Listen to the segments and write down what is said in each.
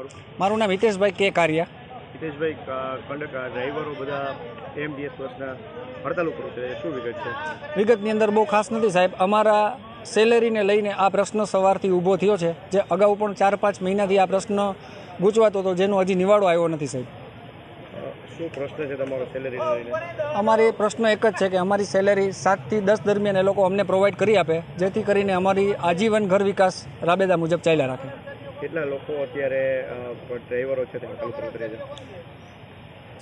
તમારું મારું નામ હિતેશભાઈ કે કારિયા. હિતેશભાઈ કંડક્ટર ડ્રાઈવરો બધા એમડીએસ વર્ષના હડતાલ ઉપર છે. શું વિગત છે? વિગતની અંદર બહુ ખાસ નથી સાહેબ. અમારા સેલેરીને લઈને આ પ્રશ્ન સવારથી ઊભો થયો છે. જે અગાઉ પણ ચાર પાંચ મહિનાથી આ પ્રશ્ન ગૂંચવાતો હતો જેનો હજી નિવાડો આવ્યો નથી સાહેબ. શું પ્રશ્ન છે તમારો સેલેરી અમારે પ્રશ્ન એક જ છે કે અમારી સેલેરી સાતથી દસ દરમિયાન એ લોકો અમને પ્રોવાઈડ કરી આપે જેથી કરીને અમારી આજીવન ઘર વિકાસ રાબેદા મુજબ ચાલ્યા રાખે. કેટલા લોકો અત્યારે ડ્રાઈવરો છે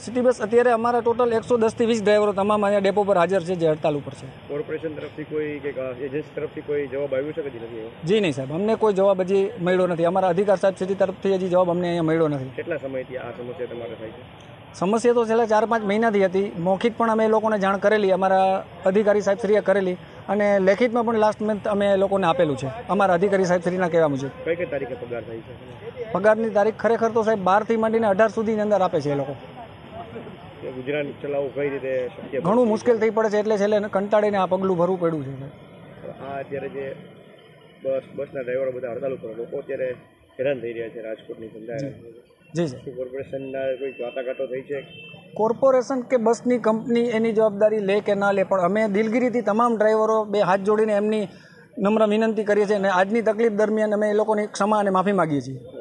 સિટી બસ અત્યારે અમારા ટોટલ એકસો દસથી વીસ ડ્રાઈવરો તમામ અહીંયા ડેપો પર હાજર છે જે હડતાલ ઉપર છે. કોર્પોરેશન તરફથી કોઈ કે એજન્સી તરફથી કોઈ જવાબ આવ્યો છે કે નથી જી નહીં સાહેબ અમને કોઈ જવાબ હજી મળ્યો નથી. અમારા અધિકાર સાહેબ સિટી તરફથી હજી જવાબ અમને અહીંયા મળ્યો નથી. કેટલા સમયથી આ સમસ્યા તમારે થાય છે? સમસ્યા તો છેલ્લા ચાર પાંચ મહિનાથી હતી. મૌખિક પણ અમે લોકોને જાણ કરેલી અમારા અધિકારી સાહેબ શ્રીએ કરેલી. અને લેખિતમાં પણ લાસ્ટ મંથ અમે લોકોને આપેલું છે. અમારા અધિકારી સાહેબ શ્રીના કહેવા મુજબ. કઈ કઈ તારીખે પગાર થાય છે? પગારની તારીખ ખરેખર તો સાહેબ બારથી માંડીને અઢાર સુધીની અંદર આપે છે એ લોકો. ગુજરાત ચલાવવું કઈ રીતે ઘણું મુશ્કેલ થઈ પડે છે એટલે છેલ્લે કંટાળીને આ પગલું ભરવું પડ્યું છે. આ અત્યારે જે બસ બસના ડ્રાઈવરો બધા હડતાલ ઉપર લોકો અત્યારે હેરાન થઈ રહ્યા છે રાજકોટની સમજાય જી. સર કોર્પોરેશનના કોઈ વાટાઘાટો થઈ છે? કોર્પોરેશન કે બસની કંપની એની જવાબદારી લે કે ના લે, પણ અમે દિલગીરીથી તમામ ડ્રાઈવરો બે હાથ જોડીને એમની નમ્ર વિનંતી કરીએ છીએ અને આજની તકલીફ દરમિયાન અમે એ લોકોની ક્ષમા અને માફી માગીએ છીએ.